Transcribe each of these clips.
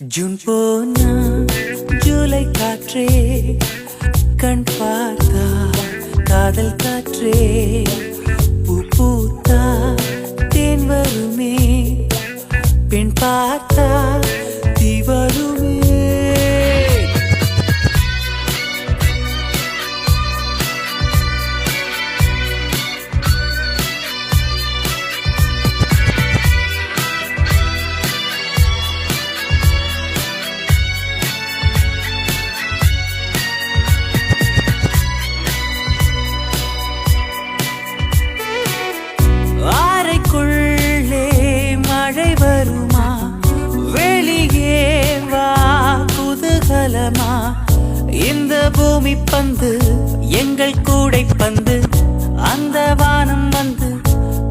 June போனா ஜூலை காற்றே கண் பார்த்தா காதல் காற்றே. பூ பூத்தா தேன் வருமே பின் பார்த்தா குதூகலமா இந்த பூமி பந்து எங்கள் கூடை பந்து அந்த வானம் வந்து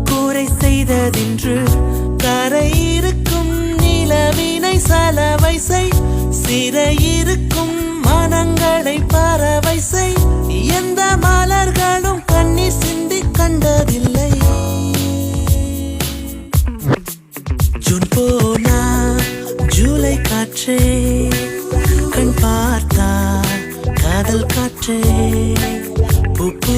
கூரை செய்ததென்று கரை இருக்கும் நிலவினை சலவை செய் சிறையிருக்கும் மனங்களை பறவை செய் எந்த மலர்களும் கண்ணீர் சிந்தி கண்டதில்லை. ஜூன் போனா ஜூலை காற்றே காதல் காற்றே பூ பூ